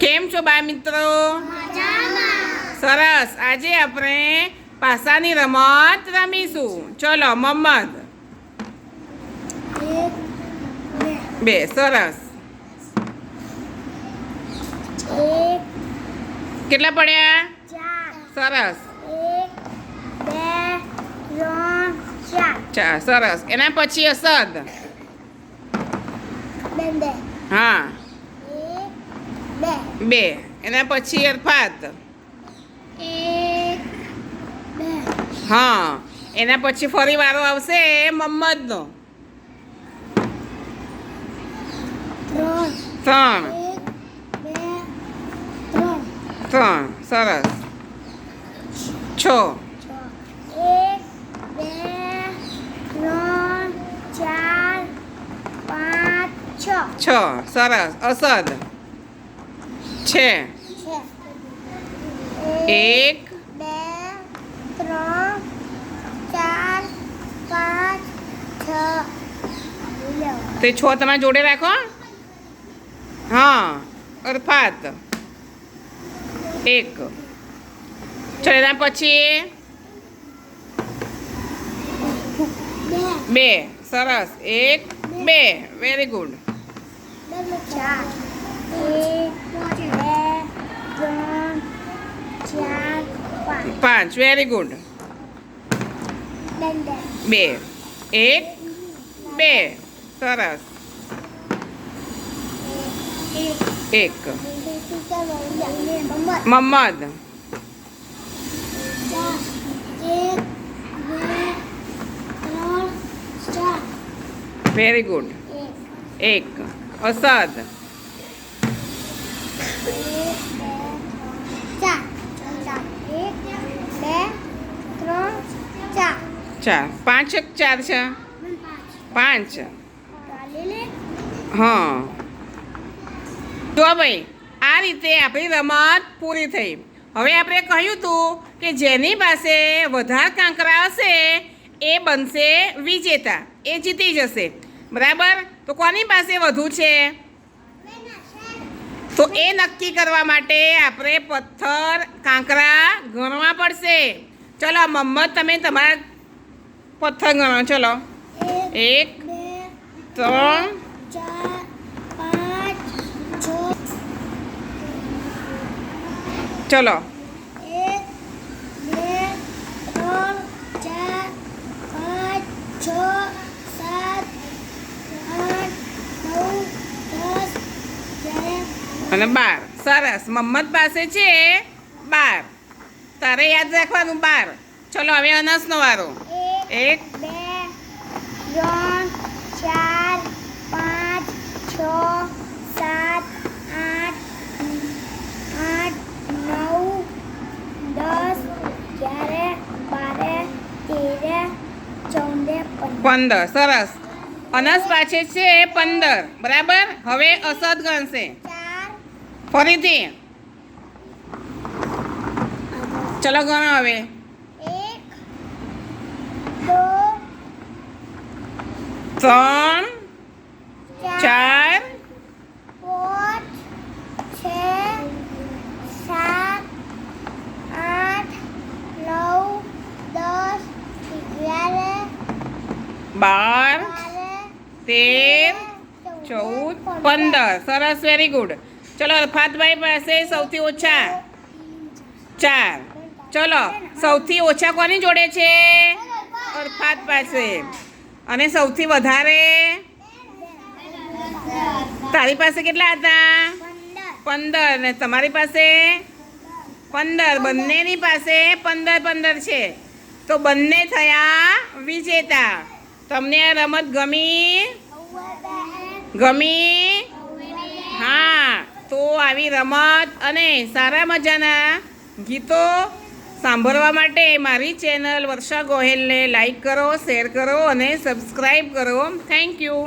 કેમ છો બા મિત્રો? સરસ. આજે આપણે પાસાની રમત રમીશું. ચલો મમ્મદ બે સરસ. કેટલા પડ્યા? સરસ. સરસ. એના પછી અસદ? હા. બે. એના પછી અરફાત હા. એના પછી ફરી વારો આવશે મમ્મદનો. ત્રણ. ત્રણ. સરસ. છ. છ. સરસ. અસદ. છે છે એક બે ત્રણ ચાર પાંચ છ લો તે છ તમારે જોડે રાખો હા અરફાત એક ચલો એના પછી બે બે સરસ એક બે વેરી ગુડ ચાર એક બે ત્રણ ચાર પાંચ. વેરી ગુડ બે. એક. બે. સરસ. એક. ચાર વેરી ગુડ એક. અસદ એક બે ચાર ચાર એક બે ત્રણ ચાર ચાર? પાંચ એક ચાર છે? પાંચ. હા. જો ભાઈ, આ રીતે આપણી રમત પૂરી થઈ. હવે આપણે કહ્યું હતું કે જેની પાસે વધારે કાંકરા હશે, એ બનશે વિજેતા. એ જીતી જશે. બરાબર? તો કોની પાસે વધુ છે? તો એ નક્કી કરવા માટે આપણે પથ્થર, કાંકરા ગણવા પડશે. ચલો, મમ્મદ, તમે તમારા પથ્થર ગણો ચલો. એક ત્રણ. ચલો. અને બાર. સરસ. મમ્મદ પાસે છે બાર. તારે યાદ રાખવાનું બાર. ચલો હવે અનસનો વારો. એક બે ત્રણ ચાર પાંચ છ સાત આઠ આઠ નવ દસ અગિયારે બારે તેરે ચૌદે પંદર. સરસ. અનસ પાસે છે પંદર. બરાબર? હવે અસદ ગણશે. ફરીથી. ચલો ગણો હવે એક દો ત્રણ ચાર બાર તેર ચૌદ પંદર. સરસ વેરી ગુડ ચલો અલ્ફાતભાઈ પાસે સૌથી ઓછા ચાર. ચલો સૌથી ઓછા કોની જોડે છે? અલ્ફાત પાસે. અને સૌથી વધારે? તારી પાસે કેટલા હતા? પંદર. ને તમારી પાસે? પંદર. બંનેની પાસે પંદર પંદર છે. તો બંને થયા વિજેતા. તમને આ રમત ગમી? ગમી? હા. તો આવી રમત અને સારા મજાના ગીતો સાંભળવા માટે મારી ચેનલ વર્ષા ગોહેલને લાઈક કરો શેર કરો અને સબસ્ક્રાઈબ કરો. Thank you